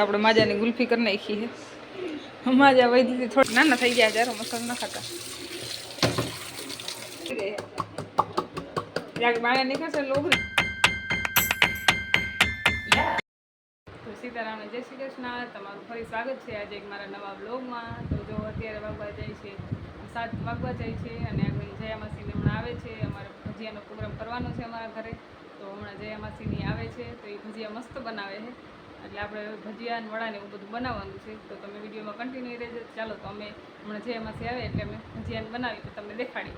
આપણે માજાની ગુલ્ફી કરી નાખી છે. માજા વહી દીધી થોડી નાના થઈ ગયા જ્યારે મસાલો ના ખાતા. યાર નીકળશે લોગરી તો સીતારામ જય શ્રી કૃષ્ણ. તમારું ફરી સ્વાગત છે આજે એક મારા નવા બ્લોગમાં તો જો અત્યારે વાગવા જાય છે, સાત વાગવા જાય છે અને આગળ જયા માસીને હમણાં આવે છે. ભજીયાનો પ્રોગ્રામ કરવાનો છે અમારા ઘરે. તો હમણાં જયા માસીની આવે છે તો એ ભજીયા મસ્ત બનાવે છે. એટલે આપણે ભજીયા અને વડા એવું બધું બનાવવાનું છે. તો તમે વિડીયોમાં કન્ટિન્યુ રહેજો. ચાલો તો અમે હમણાં જયા માસી આવે એટલે અમે ભજીયાને બનાવી તો તમને દેખાડી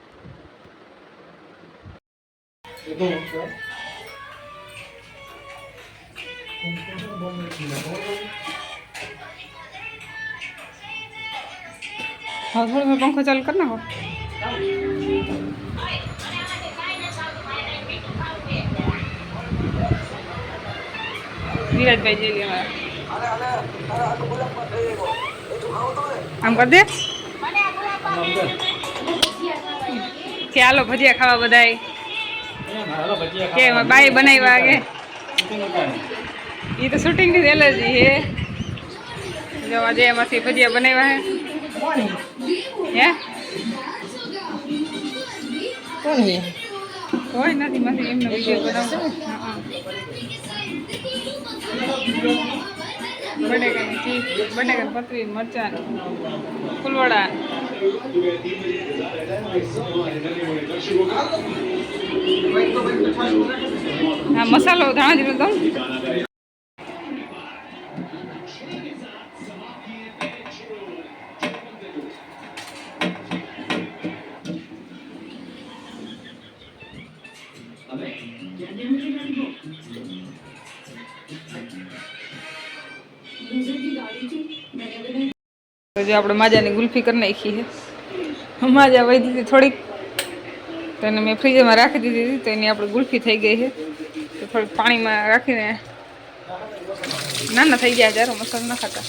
હા થોડો પંખો ચાલુ કરી નાખો. વિરાજભાઈ જઈ લે આમ કરી દે. કે હાલો ભજીયા ખાવા બધાય. કે બાઈ બનાવ્યા કે એ તો શૂટિંગની એલર્જી હે. જો આજે એમાંથી ભજીયા બનાવ્યા હે. હે? કોઈ નથી માસી એમનો વીડિયો બનાવતો બટેકાની ચીજ બટેકા પતરી મરચાં ફૂલવડા હા મસાલો તો જે આપણે માજાની ગુલ્ફી કરી નાખી છે માજા વહી દીધી થોડીક તો એને મેં ફ્રીજમાં રાખી દીધી હતી તો એની આપણે ગુલ્ફી થઈ ગઈ છે તો થોડીક પાણીમાં રાખીને નાના થઈ ગયા જ્યારે મસાલો ના ખાતા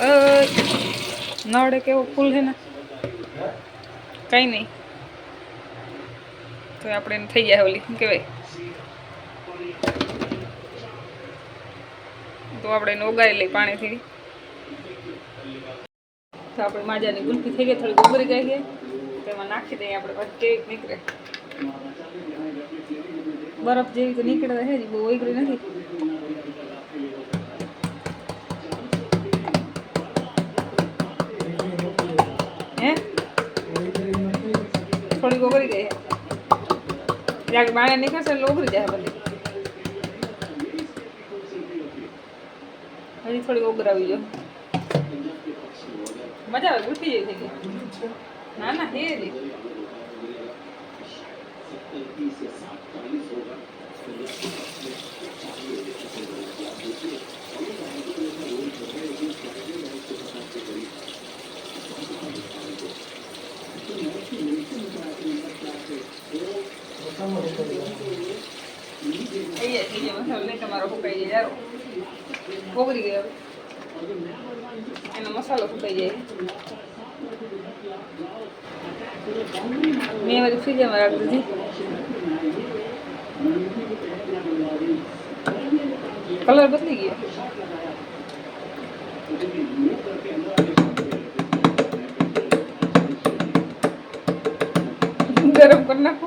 અ, નળે કેવો ફૂલ છે ને કંઈ નહીં તો આપણે એને થઈ જાય ઓલી શું કહેવાય તો આપણે એને ઓગાળી લઈ પાણીથી. તો આપણે માજાની ગુલકી થઈ ગઈ થોડી ઉભરી ગઈ છે. તો એમાં નાખી દઈએ આપણે કેક નીકળે. બરફ જેવી તો નીકળે છે બહુ ઓગળી નથી. હે? થોડીક ઓગળી ગઈ છે. બાણે નીકળશે એટલે ઓગળી જાય બધી. હજી થોડી ઉગરાવી જો. મજા આવે, ઉઠી જાય છે ના ના, હે રે. તમારો ફૂકાઈ જાય યારો ઓગળી ગયો એનો મસાલો ફૂકાઈ જાય મેં બધી ફ્રીજમાં રાખી દીધી કલર બદલી ગયો ગરમ કરી નાખો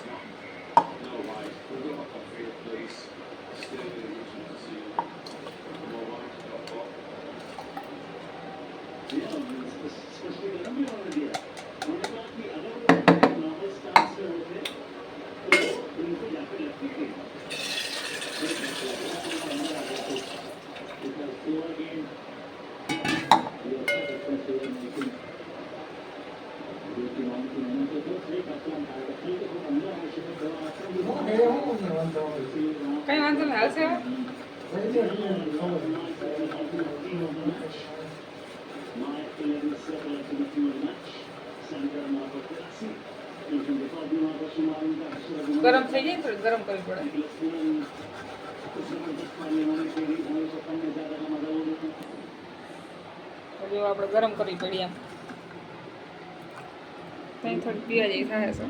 કઈ વાંધો નહીં, હાલશે ગરમ થઈ જાય થોડું, ગરમ કરવી પડે. આપણે ગરમ કરવી પડી એમ. કંઈ થોડી પીવા જેવી થાય છે.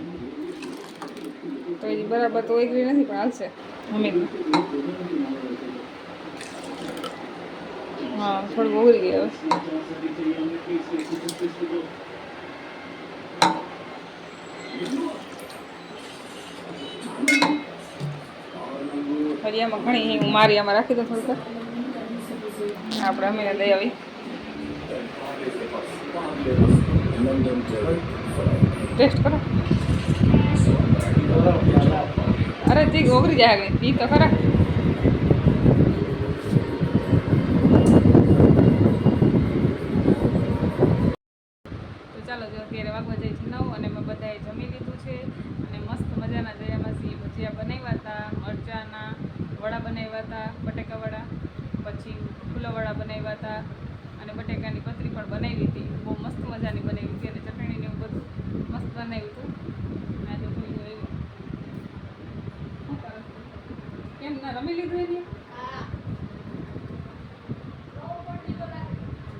તો એ બરાબર તો એગ્રી નથી, પણ હાલશે. અમે હા થોડું ઓગળી ગઈ હવે. ફરી આમાં ઘણી હું મારી, આમાં રાખી દઉં થોડુંક. આપણે અમે લઈ આવી. ટેસ્ટ કરો. અરે જી ઓગરી જાય પી તો ખરા. ચાલો, જો અત્યારે વાગવા જાય અને મેં બધાએ જમી લીધું છે અને મસ્ત મજાના જયામાંથી ભજીયા બનાવ્યા હતા, મરચાના વડા બનાવ્યા હતા બટેકા વડા પછી ફૂલા વડા બનાવ્યા હતા અને બટેકાની પતરી પણ બનાવી હતી. બહુ મસ્ત મજાની બનાવી હતી અને ચટણીને એવું બધું મસ્ત બનાવ્યું હતું. જો એવું? કેમ ના રમી લીધું એની?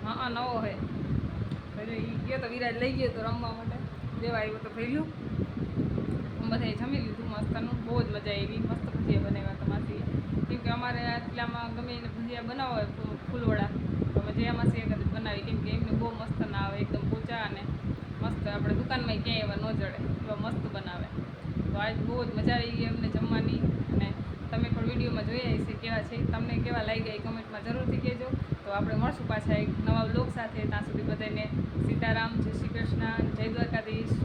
હા હા, નવો એટલે એ ગયો તો વિરાજ લઈ ગયો તો રમવા માટે. દેવા આવ્યો તો ભઈલું બધાએ જમી લીધું મસ્તનું. બહુ જ મજા આવી. મસ્ત ભજીયા બનાવ્યા તમારી કેમ કે અમારે આટલામાં ગમે એને ભજીયા બનાવવા હોય ફૂલવડા. તો અમે એક જ બનાવી. કેમ કે એમને બહુ મસ્ત ના આવે, એકદમ પોચા અને મસ્ત. આપણે દુકાનમાં ક્યાંય એવા ન જડે, એવા મસ્ત બનાવે. તો આજ બહુ જ મજા આવી ગઈ અમને જમવાની. અને તમે પણ વિડીયોમાં જોઈ આવી છે કેવા છે. તમને કેવા લાગ્યા એ કમેન્ટમાં જરૂરથી કહેજો. તો આપણે મળશું પાછા એક નવા બ્લોગ સાથે. ત્યાં સુધી બધાને સીતારામ, જય શ્રી કૃષ્ણ, જય દ્વારકાધીશ.